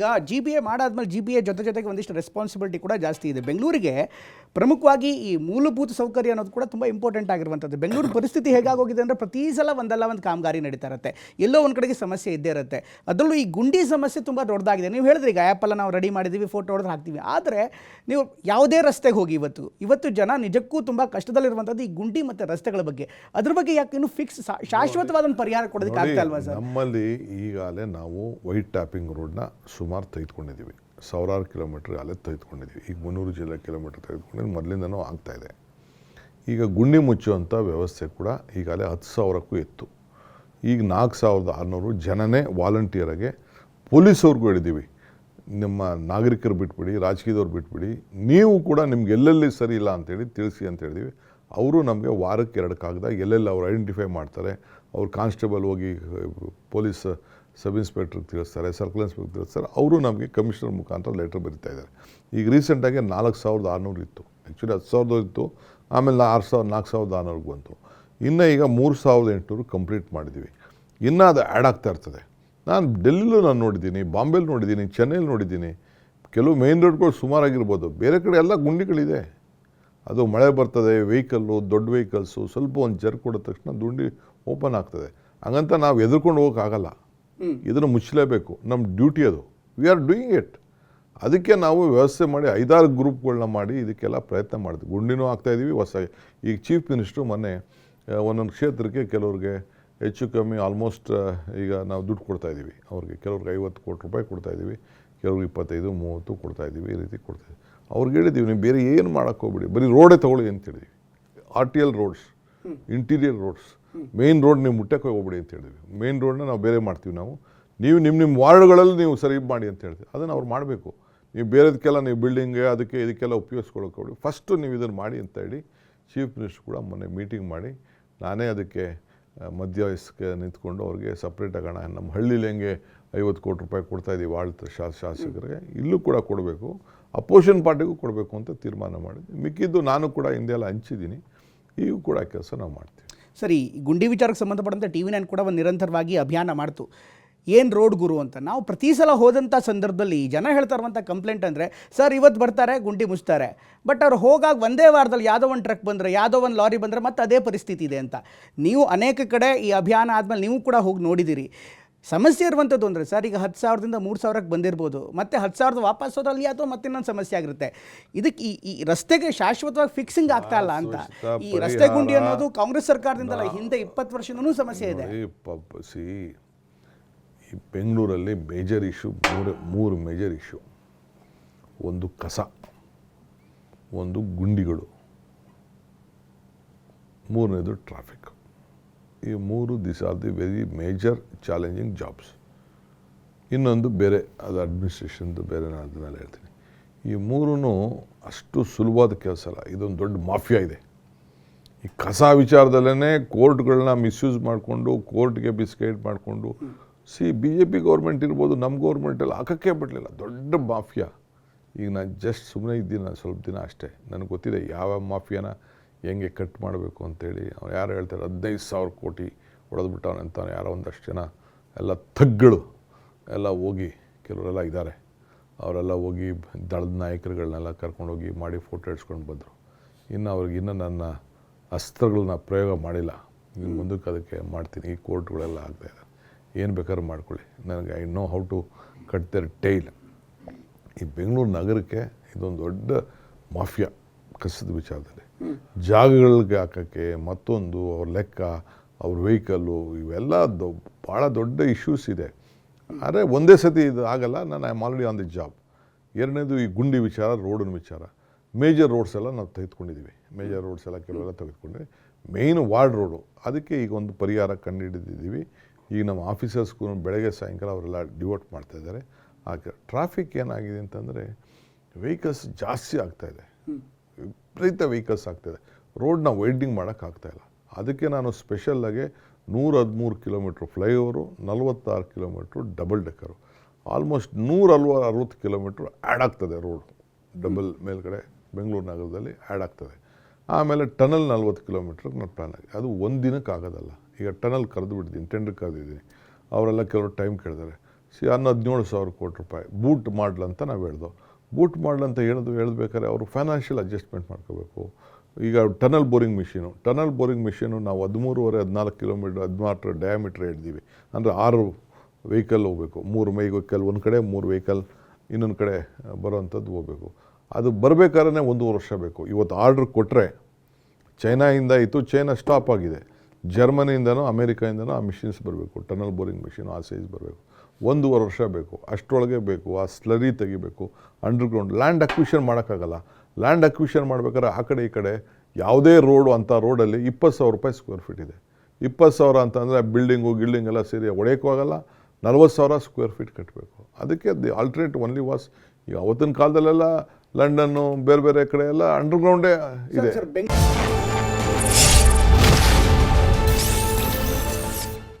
ಈಗ G B A ಮಾಡಾದ್ಮೇಲೆ G B A ಜೊತೆ ಜೊತೆಗೆ ಒಂದಿಷ್ಟು ರೆಸ್ಪಾನ್ಸಿಬಿಲಿಟಿ ಕೂಡ ಜಾಸ್ತಿ ಇದೆ. ಬೆಂಗಳೂರಿಗೆ ಪ್ರಮುಖವಾಗಿ ಈ ಮೂಲಭೂತ ಸೌಕರ್ಯ ಅನ್ನೋದು ಕೂಡ ತುಂಬ ಇಂಪಾರ್ಟೆಂಟ್ ಆಗಿರುವಂಥದ್ದು. ಬೆಂಗಳೂರು ಪರಿಸ್ಥಿತಿ ಹೇಗಾಗೋಗಿದೆ ಅಂದರೆ ಪ್ರತಿ ಸಲ ಒಂದಲ್ಲ ಒಂದು ಕಾಮಗಾರಿ ನಡೀತಾ ಇರುತ್ತೆ. ಎಲ್ಲೋ ಒಂದು ಕಡೆಗೆ ಸಮಸ್ಯೆ ಇದ್ದೇ ಇರುತ್ತೆ. ಅದರಲ್ಲೂ ಈ ಗುಂಡಿ ಸಮಸ್ಯೆ ತುಂಬ ದೊಡ್ಡದಾಗಿದೆ. ನೀವು ಹೇಳಿದ್ರಿ ಈಗ ಆ್ಯಪಲ್ಲ ನಾವು ರೆಡಿ ಮಾಡಿದ್ದೀವಿ ಫೋಟೋ ಹೊಡೆದು ಹಾಕ್ತೀವಿ. ಆದರೆ ನೀವು ಯಾವುದೇ ರಸ್ತೆಗೆ ಹೋಗಿ ಇವತ್ತು ಇವತ್ತು ಜನ ನಿಜಕ್ಕೂ ತುಂಬ ಕಷ್ಟದಲ್ಲಿರುವಂಥದ್ದು ಈ ಗುಂಡಿ ಮತ್ತು ರಸ್ತೆಗಳ ಬಗ್ಗೆ. ಅದ್ರ ಬಗ್ಗೆ ಯಾಕೆ ಇನ್ನೂ ಫಿಕ್ಸ್ ಶಾಶ್ವತವಾದ ಒಂದು ಪರಿಹಾರ ಕೊಡೋದಕ್ಕೆ ಆಗ್ತಾ ಅಲ್ವಾ ಸರ್? ನಮ್ಮಲ್ಲಿ ಈಗಾಗಲೇ ನಾವು ವೈಟ್ ಟ್ಯಾಪಿಂಗ್ ರೋಡ್ನ ಸುಮಾರು ತೆಗೆದುಕೊಂಡಿದ್ದೀವಿ. ಸಾವಿರಾರು ಕಿಲೋಮೀಟ್ರ್ ಅಲ್ಲೇ ತೆಗೆದುಕೊಂಡಿದ್ದೀವಿ. ಈಗ ಮುನ್ನೂರು ಜಿಲ್ಲೆ ಕಿಲೋಮೀಟ್ರ್ ತೆಗೆದುಕೊಂಡಿದ್ದು ಮೊದಲಿಂದನೂ ಆಗ್ತಾ ಇದೆ. ಈಗ ಗುಂಡಿ ಮುಚ್ಚುವಂಥ ವ್ಯವಸ್ಥೆ ಕೂಡ ಈಗಾಗಲೇ ಹತ್ತು ಸಾವಿರಕ್ಕೂ ಇತ್ತು. ಈಗ ನಾಲ್ಕು ಸಾವಿರದ ಆರುನೂರು ಜನನೇ ವಾಲಂಟಿಯರಾಗೆ ಪೊಲೀಸವ್ರಿಗೂ ಹೇಳಿದ್ದೀವಿ, ನಿಮ್ಮ ನಾಗರಿಕರು ಬಿಟ್ಬಿಡಿ, ರಾಜಕೀಯದವ್ರು ಬಿಟ್ಬಿಡಿ, ನೀವು ಕೂಡ ನಿಮ್ಗೆ ಎಲ್ಲೆಲ್ಲಿ ಸರಿ ಇಲ್ಲ ಅಂತೇಳಿ ತಿಳಿಸಿ ಅಂತ ಹೇಳಿದೀವಿ ಅವರು ನಮಗೆ ವಾರಕ್ಕೆ ಎರಡು ಕಾಗದ ಎಲ್ಲೆಲ್ಲಿ ಅವ್ರು ಐಡೆಂಟಿಫೈ ಮಾಡ್ತಾರೆ, ಅವ್ರು ಕಾನ್ಸ್ಟೇಬಲ್ ಹೋಗಿ ಪೊಲೀಸ್ ಸಬ್ ಇನ್ಸ್ಪೆಕ್ಟ್ರಿಗೆ ತಿಳಿಸ್ತಾರೆ, ಸರ್ಕಲ್ ಇನ್ಸ್ಪೆಕ್ಟರ್ ತಿಳಿಸ್ತಾರೆ, ಅವರು ನಮಗೆ ಕಮಿಷನರ್ ಮುಖಾಂತರ ಲೆಟರ್ ಬರೀತಾ ಇದ್ದಾರೆ. ಈಗ ರೀಸೆಂಟಾಗಿ ನಾಲ್ಕು ಸಾವಿರದ ಆರುನೂರು ಇತ್ತು. ಆ್ಯಕ್ಚುಲಿ ಹತ್ತು ಸಾವಿರದ ಇತ್ತು, ಆಮೇಲೆ ಆರು ಸಾವಿರ, ನಾಲ್ಕು ಸಾವಿರದ ಆರುನೂರಿಗೆ ಬಂತು. ಇನ್ನು ಈಗ ಮೂರು ಸಾವಿರದ ಎಂಟುನೂರು ಕಂಪ್ಲೀಟ್ ಮಾಡಿದ್ದೀವಿ ಇನ್ನೂ ಅದು ಆ್ಯಡ್ ಆಗ್ತಾ ಇರ್ತದೆ. ನಾನು ಡೆಲ್ಲಿಲೂ ನಾನು ನೋಡಿದ್ದೀನಿ, ಬಾಂಬೆಲಿ ನೋಡಿದ್ದೀನಿ, ಚೆನ್ನೈಲಿ ನೋಡಿದ್ದೀನಿ. ಕೆಲವು ಮೇನ್ ರೋಡ್ಗಳು ಸುಮಾರಾಗಿರ್ಬೋದು. ಬೇರೆ ಕಡೆ ಎಲ್ಲ ಗುಂಡಿಗಳಿದೆ. ಅದು ಮಳೆ ಬರ್ತದೆ ವೆಹಿಕಲ್ಲು ದೊಡ್ಡ ವೆಹಿಕಲ್ಸು ಸ್ವಲ್ಪ ಒಂದು ಜರ್ ಕೊಡಿದ ತಕ್ಷಣ ದುಂಡಿ ಓಪನ್ ಆಗ್ತದೆ. ಹಾಗಂತ ನಾವು ಎದುರ್ಕೊಂಡು ಹೋಗೋಕ್ಕಾಗಲ್ಲ. ಇದನ್ನು ಮುಚ್ಚಲೇಬೇಕು. ನಮ್ಮ ಡ್ಯೂಟಿ ಅದು. ವಿ ಆರ್ ಡೂಯಿಂಗ್ ಇಟ್ ಅದಕ್ಕೆ ನಾವು ವ್ಯವಸ್ಥೆ ಮಾಡಿ ಐದಾರು ಗ್ರೂಪ್ಗಳನ್ನ ಮಾಡಿ ಇದಕ್ಕೆಲ್ಲ ಪ್ರಯತ್ನ ಮಾಡ್ತೀವಿ. ಗುಂಡಿನೂ ಆಗ್ತಾಯಿದ್ದೀವಿ ಹೊಸ ಈಗ ಚೀಫ್ ಮಿನಿಸ್ಟ್ರು ಮೊನ್ನೆ ಒಂದೊಂದು ಕ್ಷೇತ್ರಕ್ಕೆ ಕೆಲವ್ರಿಗೆ ಹೆಚ್ಚು ಕಮ್ಮಿ ಆಲ್ಮೋಸ್ಟ್ ಈಗ ನಾವು ದುಡ್ಡು ಕೊಡ್ತಾ ಇದ್ದೀವಿ ಅವ್ರಿಗೆ ಕೆಲವ್ರಿಗೆ ಐವತ್ತು ಕೋಟಿ ರೂಪಾಯಿ ಕೊಡ್ತಾ ಇದ್ದೀವಿ ಕೆಲವ್ರಿಗೆ ಇಪ್ಪತ್ತೈದು ಮೂವತ್ತು ಕೊಡ್ತಾ ಇದ್ದೀವಿ ಈ ರೀತಿ ಕೊಡ್ತಾ ಇದ್ದೀವಿ ಅವ್ರಿಗೆ ಹೇಳಿದ್ದೀವಿ ನೀವು ಬೇರೆ ಏನು ಮಾಡೋಕ್ಕೆ ಹೋಗ್ಬಿಡಿ. ಬರೀ ರೋಡೇ ತೊಗೊಳ್ಳಿ ಅಂತ ಹೇಳಿದ್ವಿ. R T L roads interior roads main road ನೀವು ಮುಟ್ಟಕ್ಕೆ ಹೋಗ್ಬಿಡಿ ಅಂತ ಹೇಳಿದ್ವಿ. ಮೇನ್ ರೋಡ್ನ ನಾವು ಬೇರೆ ಮಾಡ್ತೀವಿ ನಾವು. ನೀವು ನಿಮ್ಮ ನಿಮ್ಮ ವಾರ್ಡ್ಗಳಲ್ಲಿ ನೀವು ಸರಿ ಮಾಡಿ ಅಂತ ಹೇಳ್ತೀವಿ ಅದನ್ನು ಅವ್ರು ಮಾಡಬೇಕು. ನೀವು ಬೇರೆದಕ್ಕೆಲ್ಲ ನೀವು ಬಿಲ್ಡಿಂಗ್ ಅದಕ್ಕೆ ಇದಕ್ಕೆಲ್ಲ ಉಪಯೋಗಿಸ್ಕೊಳ್ಳೋಕೆ ಫಸ್ಟು ನೀವು ಇದನ್ನು ಮಾಡಿ ಅಂತ ಹೇಳಿ ಚೀಫ್ ಮಿನಿಸ್ಟರ್ ಕೂಡ ಮೊನ್ನೆ ಮೀಟಿಂಗ್ ಮಾಡಿ ನಾನೇ ಅದಕ್ಕೆ ಮಧ್ಯ ವಯಸ್ಸಿಗೆ ನಿಂತ್ಕೊಂಡು ಅವ್ರಿಗೆ ಸಪ್ರೇಟ್ ಆಗೋಣ ನಮ್ಮ ಹಳ್ಳಿಲಿ ಹೆಂಗೆ ಐವತ್ತು ಕೋಟಿ ರೂಪಾಯಿ ಕೊಡ್ತಾ ಇದ್ದೀವಿ ಆಳ್ತ ಶಾಸ, ಶಾಸಕರಿಗೆ, ಇಲ್ಲೂ ಕೂಡ ಕೊಡಬೇಕು. ಅಪೋಸಿಷನ್ ಪಾರ್ಟಿಗೂ ಕೊಡಬೇಕು ಅಂತ ತೀರ್ಮಾನ ಮಾಡಿದ್ವಿ. ಮಿಕ್ಕಿದ್ದು ನಾನು ಕೂಡ ಹಿಂದೆಲ್ಲ ಹಂಚಿದ್ದೀನಿ. ಈಗೂ ಕೂಡ ಕೆಲಸ ನಾವು ಮಾಡ್ತೀವಿ. ಸರಿ ಗುಂಡಿ ವಿಚಾರಕ್ಕೆ ಸಂಬಂಧಪಟ್ಟಂತೆ ಟಿ ವಿ ನೈನ್ ಕೂಡ ಒಂದು ನಿರಂತರವಾಗಿ ಅಭಿಯಾನ ಮಾಡ್ತು. ಏನು ರೋಡ್ ಗುರು ಅಂತ? ನಾವು ಪ್ರತಿ ಸಲ ಹೋದಂಥ ಸಂದರ್ಭದಲ್ಲಿ ಜನ ಹೇಳ್ತಾ ಇರುವಂಥ ಕಂಪ್ಲೇಂಟ್ ಅಂದರೆ, ಸರ್ ಇವತ್ತು ಬರ್ತಾರೆ, ಗುಂಡಿ ಮುಚ್ತಾರೆ. ಬಟ್ ಅವ್ರು ಹೋಗಾಗ ಒಂದೇ ವಾರದಲ್ಲಿ ಯಾವುದೋ ಒಂದು ಟ್ರಕ್ ಬಂದರೆ, ಯಾವುದೋ ಒಂದು ಲಾರಿ ಬಂದರೆ ಮತ್ತೆ ಅದೇ ಪರಿಸ್ಥಿತಿ ಇದೆ ಅಂತ. ನೀವು ಅನೇಕ ಕಡೆ ಈ ಅಭಿಯಾನ ಆದಮೇಲೆ ನೀವು ಕೂಡ ಹೋಗಿ ನೋಡಿದ್ದೀರಿ ಸಮಸ್ಯೆ ಇರುವಂಥದ್ದು ಅಂದರೆ ಸರ್ ಈಗ ಹತ್ತು ಸಾವಿರದಿಂದ ಮೂರು ಸಾವಿರಕ್ಕೆ ಬಂದಿರ್ಬೋದು ಮತ್ತೆ ಹತ್ತು ಸಾವಿರದ ವಾಪಸ್ ಹೋದಲ್ಲಿ ಅಥವಾ ಮತ್ತೆ ಇನ್ನೊಂದು ಸಮಸ್ಯೆ ಆಗಿರುತ್ತೆ. ಇದಕ್ಕೆ ಈ ಈ ರಸ್ತೆಗೆ ಶಾಶ್ವತವಾಗಿ ಫಿಕ್ಸಿಂಗ್ ಆಗ್ತಾ ಇಲ್ಲ ಅಂತ. ಈ ರಸ್ತೆ ಗುಂಡಿ ಅನ್ನೋದು ಕಾಂಗ್ರೆಸ್ ಸರ್ಕಾರದಿಂದಲ್ಲ ಹಿಂದೆ ಇಪ್ಪತ್ತು ವರ್ಷದೂ ಸಮಸ್ಯೆ ಇದೆ. ಸಿ ಈ ಬೆಂಗಳೂರಲ್ಲಿ ಮೇಜರ್ ಇಶ್ಯೂ ಮೂರು ಮೂರು ಮೇಜರ್ ಇಶ್ಯೂ ಒಂದು ಕಸ ಒಂದು ಗುಂಡಿಗಳು. ಮೂರನೇದು ಟ್ರಾಫಿಕ್ ಈ ಮೂರು this are the very major challenging jobs ಇನ್ನೊಂದು ಬೇರೆ, ಅದು ಅಡ್ಮಿನಿಸ್ಟ್ರೇಷನ್ದು ಬೇರೆ ನಾನು ಅದನ್ನೆಲ್ಲ ಹೇಳ್ತೀನಿ. ಈ ಮೂರೂ ಅಷ್ಟು ಸುಲಭವಾದ ಕೆಲಸ ಅಲ್ಲ, ಇದೊಂದು ದೊಡ್ಡ ಮಾಫಿಯಾ ಇದೆ. ಈ ಕಸ ವಿಚಾರದಲ್ಲೇ ಕೋರ್ಟ್ಗಳನ್ನ ಮಿಸ್ಯೂಸ್ ಮಾಡಿಕೊಂಡು, ಕೋರ್ಟ್ಗೆ ಬಿಸ್ಕೇಟ್ ಮಾಡಿಕೊಂಡು, C B J P government ಇರ್ಬೋದು ನಮ್ಮ ಗೌರ್ಮೆಂಟಲ್ಲಿ ಹಾಕೋಕ್ಕೆ ಬಿಡಲಿಲ್ಲ, ದೊಡ್ಡ ಮಾಫಿಯಾ ಈಗ ನಾನು ಜಸ್ಟ್ ಸುಮ್ಮನೆ ಇದ್ದೀನಿ, ನಾನು ಸ್ವಲ್ಪ ದಿನ ಅಷ್ಟೇ. ನನಗೆ ಗೊತ್ತಿದೆ ಯಾವ ಮಾಫಿಯಾನ ಹೆಂಗೆ ಕಟ್ ಮಾಡಬೇಕು ಅಂತೇಳಿ ಅವ್ರು ಯಾರು ಹೇಳ್ತಾರೆ ಹದಿನೈದು ಸಾವಿರ ಕೋಟಿ ಹೊಡೆದ್ಬಿಟ್ಟವನೆ ಅಂತಾನೆ ಯಾರೋ ಒಂದಷ್ಟು ಜನ. ಎಲ್ಲ ತಗ್ಗಳು ಎಲ್ಲ ಹೋಗಿ ಕೆಲವರೆಲ್ಲ ಇದ್ದಾರೆ. ಅವರೆಲ್ಲ ಹೋಗಿ ದಳದ ನಾಯಕರುಗಳನ್ನೆಲ್ಲ ಕರ್ಕೊಂಡೋಗಿ ಮಾಡಿ ಫೋಟೋ ಇಡ್ಸ್ಕೊಂಡು ಬಂದರು. ಇನ್ನು ಅವ್ರಿಗೆ ಇನ್ನೂ ನನ್ನ ಅಸ್ತ್ರಗಳನ್ನ ಪ್ರಯೋಗ ಮಾಡಿಲ್ಲ. ಇನ್ನು ಮುಂದಕ್ಕೆ ಅದಕ್ಕೆ ಮಾಡ್ತೀನಿ. ಈ ಕೋರ್ಟ್ಗಳೆಲ್ಲ ಆಗ್ತಾಯಿದೆ ಏನು ಬೇಕಾದ್ರೂ ಮಾಡ್ಕೊಳ್ಳಿ. ನನಗೆ I know how to cut their tail. ಈ ಬೆಂಗಳೂರು ನಗರಕ್ಕೆ ಇದೊಂದು ದೊಡ್ಡ ಮಾಫಿಯಾ. ಕಸದ ವಿಚಾರದಲ್ಲಿ. ಜಾಗಗಳಿಗೆ ಹಾಕೋಕ್ಕೆ ಮತ್ತೊಂದು ಅವ್ರ ಲೆಕ್ಕ, ಅವ್ರ ವೆಹಿಕಲ್ಲು ಇವೆಲ್ಲ ದೊ ಭಾಳ ದೊಡ್ಡ ಇಶ್ಯೂಸ್ ಇದೆ. ಆದರೆ ಒಂದೇ ಸತಿ ಇದು ಆಗಲ್ಲ, ನಾನು I am already on the job ಎರಡನೇದು ಈ ಗುಂಡಿ ವಿಚಾರ, ರೋಡಿನ ವಿಚಾರ. ಮೇಜರ್ ರೋಡ್ಸ್ ಎಲ್ಲ ನಾವು ತೆಗೆದುಕೊಂಡಿದ್ದೀವಿ. ಮೇಜರ್ ರೋಡ್ಸ್ ಎಲ್ಲ ಕೆಲವೆಲ್ಲ ತೆಗೆದುಕೊಂಡ್ವಿ ಮೇಯ್ನ್ ವಾರ್ಡ್ ರೋಡು ಅದಕ್ಕೆ ಈಗ ಒಂದು ಪರಿಹಾರ ಕಂಡುಹಿಡಿದಿದ್ದೀವಿ. ಈಗ ನಮ್ಮ ಆಫೀಸರ್ಸ್ಗೂ ಬೆಳಗ್ಗೆ ಸಾಯಂಕಾಲ ಅವರೆಲ್ಲ ಡಿವೋಟ್ ಮಾಡ್ತಾ ಇದ್ದಾರೆ. ಆ ಟ್ರಾಫಿಕ್ ಏನಾಗಿದೆ ಅಂತಂದರೆ ವೆಹಿಕಲ್ಸ್ ಜಾಸ್ತಿ ಆಗ್ತಾಯಿದೆ ವಿಪರೀತ ವೆಹಿಕಲ್ಸ್ ಆಗ್ತಾಯಿದೆ ರೋಡ್ನ ವೈಡ್ನಿಂಗ್ ಮಾಡೋಕ್ಕಾಗ್ತಾಯಿಲ್ಲ ಅದಕ್ಕೆ ನಾನು ಸ್ಪೆಷಲ್ಲಾಗಿ ನೂರ ಹದಿಮೂರು ಕಿಲೋಮೀಟ್ರ್ ಫ್ಲೈಓವರು ನಲವತ್ತಾರು ಕಿಲೋಮೀಟ್ರು ಡಬಲ್ ಡೆಕ್ಕರು ಆಲ್ಮೋಸ್ಟ್ ನೂರ ಅಲ್ವ ಅರವತ್ತು ಕಿಲೋಮೀಟ್ರ್ ಆ್ಯಡ್ ಆಗ್ತದೆ ರೋಡ್ ಡಬಲ್ ಮೇಲ್ಗಡೆ ಬೆಂಗಳೂರು ನಗರದಲ್ಲಿ ಆ್ಯಡ್ ಆಗ್ತದೆ. ಆಮೇಲೆ ಟನಲ್ ನಲ್ವತ್ತು ಕಿಲೋಮೀಟ್ರಿಗೆ ನಾನು ಪ್ಲ್ಯಾನ್ ಆಗಿದೆ ಅದು ಒಂದು ದಿನಕ್ಕೆ ಆಗೋದಲ್ಲ. ಈಗ ಟನಲ್ ಕರೆದು ಬಿಡ್ತೀನಿ ಟೆಂಡರ್ ಕರೆದಿದ್ದೀನಿ. ಅವರೆಲ್ಲ ಕೆಲವರು ಟೈಮ್ ಕೇಳ್ತಾರೆ. ಸಿ ಹನ್ನೊಂದು ಹದಿನೇಳು ಸಾವಿರ ಕೋಟಿ ರೂಪಾಯಿ ಬೂಟ್ ಮಾಡಲಂತ ನಾವು ಹೇಳ್ದೋ. ಬೂಟ್ ಮಾಡಲಂತ ಅಂತ ಹೇಳೋದು, ಹೇಳ್ಬೇಕಾದ್ರೆ ಅವರು ಫೈನಾನ್ಷಿಯಲ್ ಅಡ್ಜಸ್ಟ್ಮೆಂಟ್ ಮಾಡ್ಕೋಬೇಕು. ಈಗ tunnel boring machine tunnel boring machine ನಾವು ಹದಿಮೂರುವರೆ, ಹದಿನಾಲ್ಕು ಕಿಲೋಮೀಟ್ರ್ ಹದಿನಾಲ್ಕು ಡಯಾಮೀಟ್ರ್ ಹಿಡ್ದೀವಿ ಅಂದರೆ ಆರು ವೆಹಿಕಲ್ ಹೋಗಬೇಕು. ಮೂರು ಮೈ ವೆಹಿಕಲ್ ಒಂದು ಕಡೆ ಮೂರು ವೆಹಿಕಲ್ ಇನ್ನೊಂದು ಕಡೆ ಬರೋವಂಥದ್ದು ಹೋಗಬೇಕು. ಅದು ಬರಬೇಕಾದ್ರೆ ಒಂದು ವರ್ಷ ಬೇಕು. ಇವತ್ತು ಆರ್ಡ್ರ್ ಕೊಟ್ಟರೆ ಚೈನಾಯಿಂದ ಇತ್ತು ಚೈನಾ ಸ್ಟಾಪ್ ಆಗಿದೆ. ಜರ್ಮನಿಯಿಂದನೂ ಅಮೇರಿಕಾಯಿಂದನೂ ಆ ಮಿಷಿನ್ಸ್ ಬರಬೇಕು. ಟನಲ್ ಬೋರಿಂಗ್ ಮಿಷಿನ್ ಆ ಸೈಜ್ ಬರಬೇಕು. ಒಂದೂವರೆ ವರ್ಷ ಬೇಕು ಅಷ್ಟರೊಳಗೆ ಬೇಕು ಆ ಸ್ಲರಿ ತೆಗಿಬೇಕು ಅಂಡರ್ಗ್ರೌಂಡ್ ಲ್ಯಾಂಡ್ ಅಕ್ವಿಷನ್ ಮಾಡೋಕ್ಕಾಗಲ್ಲ. ಲ್ಯಾಂಡ್ ಅಕ್ವಿಷನ್ ಮಾಡ್ಬೇಕಾದ್ರೆ ಆ ಕಡೆ ಈ ಕಡೆ ಯಾವುದೇ ರೋಡು ಅಂಥ ರೋಡಲ್ಲಿ ಇಪ್ಪತ್ತು ಸಾವಿರ ರೂಪಾಯಿ ಸ್ಕ್ವೇರ್ ಫೀಟ್ ಇದೆ. ಇಪ್ಪತ್ತು ಸಾವಿರ ಅಂತಂದರೆ ಬಿಲ್ಡಿಂಗು ಗಿಲ್ಡಿಂಗ್ ಎಲ್ಲ ಸೇರಿ ಒಡೆಯೋಕ್ಕಾಗಲ್ಲ ಆಗಲ್ಲ ನಲ್ವತ್ತು ಸಾವಿರ ಸ್ಕ್ವೇರ್ ಫೀಟ್ ಕಟ್ಟಬೇಕು ಅದಕ್ಕೆ ದಿ ಆಲ್ಟ್ರೇಟ್ ಒನ್ಲಿ ವಾಸ್ ಈಗ ಅವತ್ತಿನ ಕಾಲದಲ್ಲೆಲ್ಲ ಲಂಡನ್ನು ಬೇರೆ ಬೇರೆ ಕಡೆ ಎಲ್ಲ ಅಂಡರ್ಗ್ರೌಂಡೇ ಇದೆ.